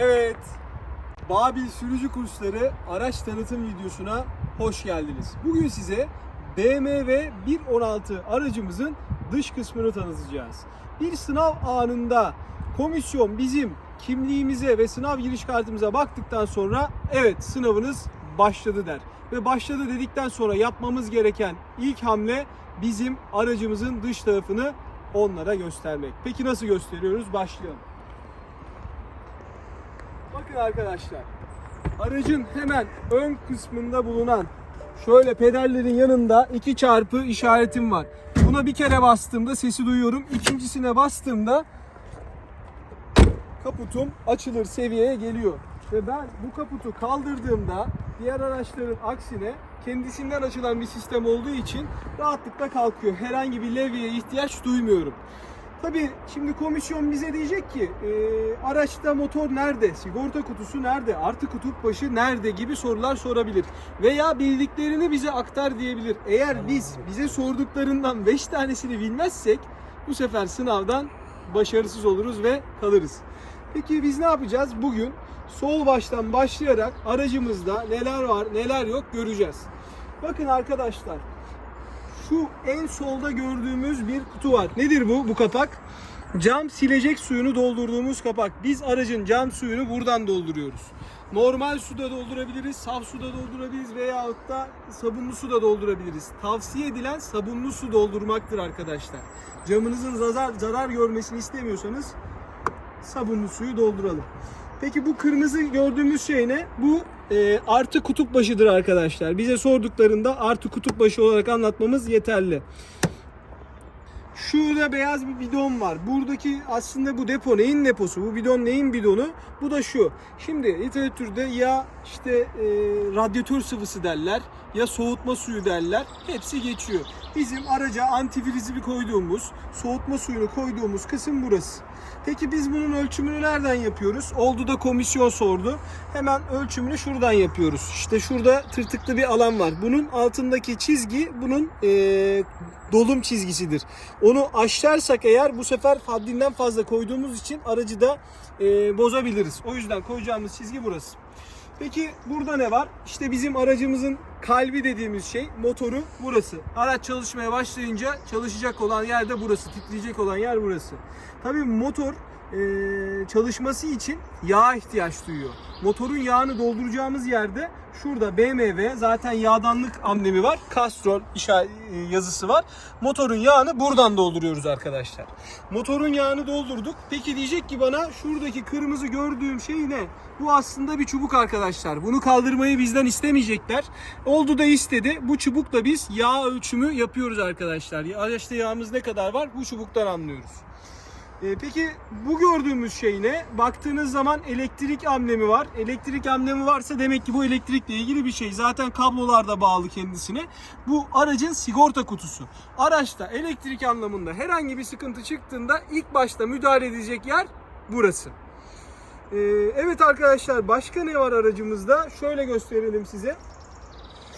Evet, Babil Sürücü Kursları araç tanıtım videosuna hoş geldiniz. Bugün size BMW 116 aracımızın dış kısmını tanıtacağız. Bir sınav anında komisyon bizim kimliğimize ve sınav giriş kartımıza baktıktan sonra evet sınavınız başladı der. Ve başladı dedikten sonra yapmamız gereken ilk hamle bizim aracımızın dış tarafını onlara göstermek. Peki nasıl gösteriyoruz? Başlayalım. Bakın arkadaşlar. Aracın hemen ön kısmında bulunan şöyle pedallerin yanında iki çarpı işaretim var. Buna bir kere bastığımda sesi duyuyorum. İkincisine bastığımda kaputum açılır seviyeye geliyor. Ve ben bu kaputu kaldırdığımda diğer araçların aksine kendisinden açılan bir sistem olduğu için rahatlıkla kalkıyor. Herhangi bir levyeye ihtiyaç duymuyorum. Tabii şimdi komisyon bize diyecek ki e, araçta motor nerede, sigorta kutusu nerede, artı kutup başı nerede gibi sorular sorabilir. Veya bildiklerini bize aktar diyebilir. Eğer biz bize sorduklarından 5 tanesini bilmezsek bu sefer sınavdan başarısız oluruz ve kalırız. Peki biz ne yapacağız? Bugün sol baştan başlayarak aracımızda neler var neler yok göreceğiz. Bakın arkadaşlar şu en solda gördüğümüz bir kutu var. Nedir bu? Bu kapak. Cam silecek suyunu doldurduğumuz kapak. Biz aracın cam suyunu buradan dolduruyoruz. Normal suda doldurabiliriz, saf suda doldurabiliriz veya da sabunlu suda doldurabiliriz. Tavsiye edilen sabunlu su doldurmaktır arkadaşlar. Camınızın zarar, zarar görmesini istemiyorsanız sabunlu suyu dolduralım. Peki bu kırmızı gördüğümüz şey ne? Bu e, artı kutup başıdır arkadaşlar. Bize sorduklarında artı kutup başı olarak anlatmamız yeterli. Şurada beyaz bir bidon var. Buradaki aslında bu depo neyin deposu? Bu bidon neyin bidonu? Bu da şu. Şimdi literatürde ya işte e, radyatör sıvısı derler ya soğutma suyu derler. Hepsi geçiyor. Bizim araca antifrizi bir koyduğumuz, soğutma suyunu koyduğumuz kısım burası. Peki biz bunun ölçümünü nereden yapıyoruz? Oldu da komisyon sordu. Hemen ölçümünü şuradan yapıyoruz. İşte şurada tırtıklı bir alan var. Bunun altındaki çizgi bunun eee, dolum çizgisidir. Onu aşarsak eğer bu sefer haddinden fazla koyduğumuz için aracı da eee, bozabiliriz. O yüzden koyacağımız çizgi burası. Peki burada ne var? İşte bizim aracımızın kalbi dediğimiz şey motoru burası. Araç çalışmaya başlayınca çalışacak olan yer de burası. Titreyecek olan yer burası. Tabii motor çalışması için yağa ihtiyaç duyuyor. Motorun yağını dolduracağımız yerde şurada BMW zaten yağdanlık amblemi var. Castrol işaret, yazısı var. Motorun yağını buradan dolduruyoruz arkadaşlar. Motorun yağını doldurduk. Peki diyecek ki bana şuradaki kırmızı gördüğüm şey ne? Bu aslında bir çubuk arkadaşlar. Bunu kaldırmayı bizden istemeyecekler. Oldu da istedi. Bu çubukla biz yağ ölçümü yapıyoruz arkadaşlar. Araçta yağımız ne kadar var? Bu çubuktan anlıyoruz. Ee, peki bu gördüğümüz şey ne? Baktığınız zaman elektrik amblemi var. Elektrik amblemi varsa demek ki bu elektrikle ilgili bir şey. Zaten kablolar da bağlı kendisine. Bu aracın sigorta kutusu. Araçta elektrik anlamında herhangi bir sıkıntı çıktığında ilk başta müdahale edecek yer burası. Ee, evet arkadaşlar başka ne var aracımızda? Şöyle gösterelim size.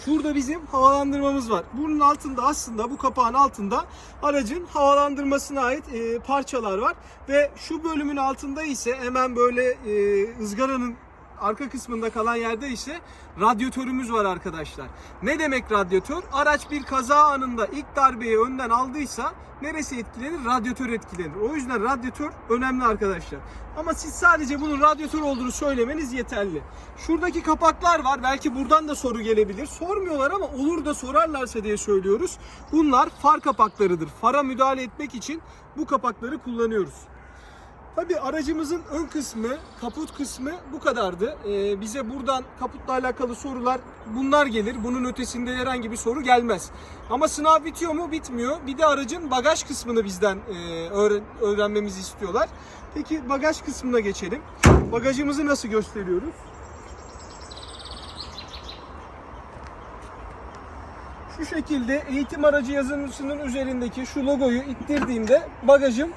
Şurada bizim havalandırmamız var. Bunun altında aslında bu kapağın altında aracın havalandırmasına ait e, parçalar var. Ve şu bölümün altında ise hemen böyle e, ızgaranın arka kısmında kalan yerde ise radyatörümüz var arkadaşlar. Ne demek radyatör? Araç bir kaza anında ilk darbeyi önden aldıysa neresi etkilenir? Radyatör etkilenir. O yüzden radyatör önemli arkadaşlar. Ama siz sadece bunun radyatör olduğunu söylemeniz yeterli. Şuradaki kapaklar var. Belki buradan da soru gelebilir. Sormuyorlar ama olur da sorarlarsa diye söylüyoruz. Bunlar far kapaklarıdır. Fara müdahale etmek için bu kapakları kullanıyoruz. Tabii aracımızın ön kısmı, kaput kısmı bu kadardı. Ee, bize buradan kaputla alakalı sorular bunlar gelir. Bunun ötesinde herhangi bir soru gelmez. Ama sınav bitiyor mu? Bitmiyor. Bir de aracın bagaj kısmını bizden e, öğren- öğrenmemizi istiyorlar. Peki bagaj kısmına geçelim. Bagajımızı nasıl gösteriyoruz? Şu şekilde eğitim aracı yazılımcısının üzerindeki şu logoyu ittirdiğimde bagajım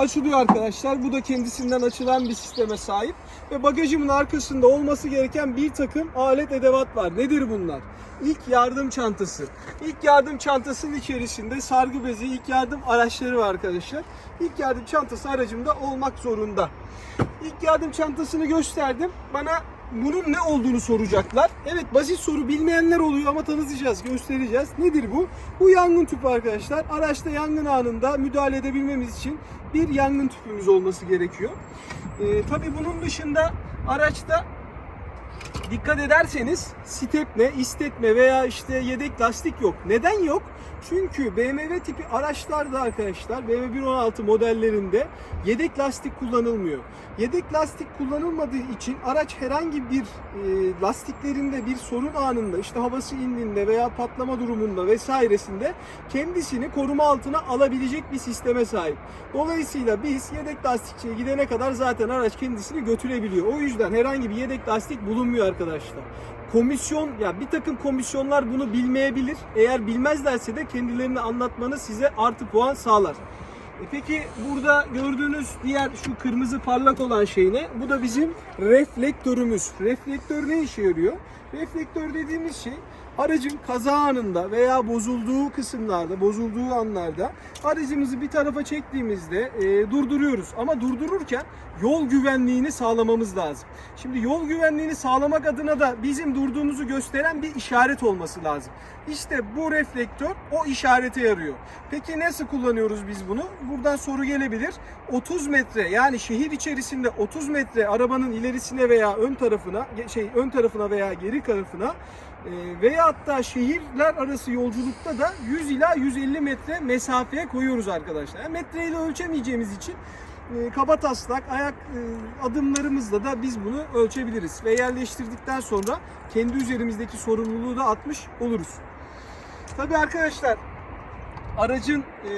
açılıyor arkadaşlar. Bu da kendisinden açılan bir sisteme sahip. Ve bagajımın arkasında olması gereken bir takım alet edevat var. Nedir bunlar? İlk yardım çantası. İlk yardım çantasının içerisinde sargı bezi, ilk yardım araçları var arkadaşlar. İlk yardım çantası aracımda olmak zorunda. İlk yardım çantasını gösterdim. Bana bunun ne olduğunu soracaklar. Evet basit soru bilmeyenler oluyor ama tanıtacağız, göstereceğiz. Nedir bu? Bu yangın tüpü arkadaşlar. Araçta yangın anında müdahale edebilmemiz için bir yangın tüpümüz olması gerekiyor. Ee, tabii bunun dışında araçta dikkat ederseniz stepne, istetme veya işte yedek lastik yok. Neden yok? Çünkü BMW tipi araçlarda arkadaşlar BMW 116 modellerinde yedek lastik kullanılmıyor. Yedek lastik kullanılmadığı için araç herhangi bir e, lastiklerinde bir sorun anında işte havası indiğinde veya patlama durumunda vesairesinde kendisini koruma altına alabilecek bir sisteme sahip. Dolayısıyla biz yedek lastikçiye gidene kadar zaten araç kendisini götürebiliyor. O yüzden herhangi bir yedek lastik bulunmuyor arkadaşlar. Komisyon ya bir takım komisyonlar bunu bilmeyebilir. Eğer bilmezlerse de kendilerini anlatmanı size artı puan sağlar. E peki burada gördüğünüz diğer şu kırmızı parlak olan şey ne? Bu da bizim reflektörümüz. Reflektör ne işe yarıyor? Reflektör dediğimiz şey aracın kaza anında veya bozulduğu kısımlarda, bozulduğu anlarda aracımızı bir tarafa çektiğimizde e, durduruyoruz. Ama durdururken yol güvenliğini sağlamamız lazım. Şimdi yol güvenliğini sağlamak adına da bizim durduğumuzu gösteren bir işaret olması lazım. İşte bu reflektör o işarete yarıyor. Peki nasıl kullanıyoruz biz bunu? Buradan soru gelebilir. 30 metre yani şehir içerisinde 30 metre arabanın ilerisine veya ön tarafına şey ön tarafına veya geri tarafına veya hatta şehirler arası yolculukta da 100 ila 150 metre mesafeye koyuyoruz arkadaşlar. Yani metreyle ölçemeyeceğimiz için e, kaba taslak ayak e, adımlarımızla da biz bunu ölçebiliriz ve yerleştirdikten sonra kendi üzerimizdeki sorumluluğu da atmış oluruz. Tabii arkadaşlar aracın e,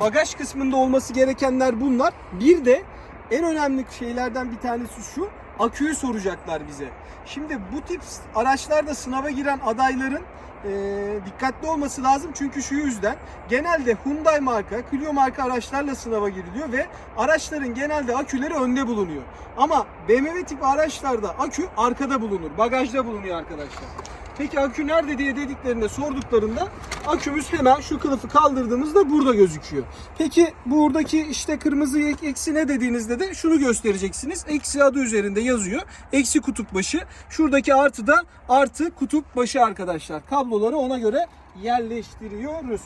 bagaj kısmında olması gerekenler bunlar. Bir de en önemli şeylerden bir tanesi şu. Aküyü soracaklar bize. Şimdi bu tip araçlarda sınava giren adayların e, dikkatli olması lazım çünkü şu yüzden genelde Hyundai marka, Clio marka araçlarla sınava giriliyor ve araçların genelde aküleri önde bulunuyor. Ama BMW tip araçlarda akü arkada bulunur, bagajda bulunuyor arkadaşlar. Peki akü nerede diye dediklerinde sorduklarında akümüz hemen şu kılıfı kaldırdığımızda burada gözüküyor. Peki buradaki işte kırmızı ek- eksi ne dediğinizde de şunu göstereceksiniz. Eksi adı üzerinde yazıyor. Eksi kutup başı. Şuradaki artı da artı kutup başı arkadaşlar. Kabloları ona göre yerleştiriyoruz.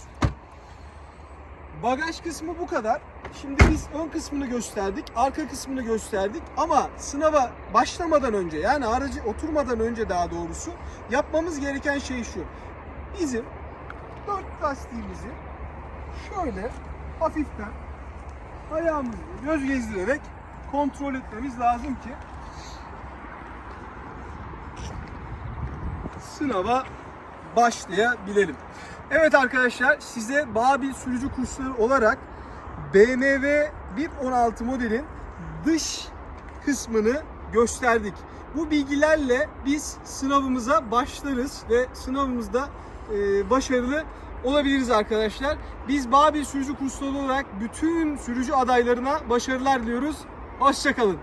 Bagaj kısmı bu kadar. Şimdi biz ön kısmını gösterdik, arka kısmını gösterdik ama sınava başlamadan önce yani aracı oturmadan önce daha doğrusu yapmamız gereken şey şu. Bizim dört lastiğimizi şöyle hafiften ayağımızı göz gezdirerek kontrol etmemiz lazım ki sınava başlayabilelim. Evet arkadaşlar size Babil sürücü kursları olarak BMW 1.16 modelin dış kısmını gösterdik. Bu bilgilerle biz sınavımıza başlarız ve sınavımızda e, başarılı olabiliriz arkadaşlar. Biz Babil sürücü kursları olarak bütün sürücü adaylarına başarılar diliyoruz. Hoşçakalın.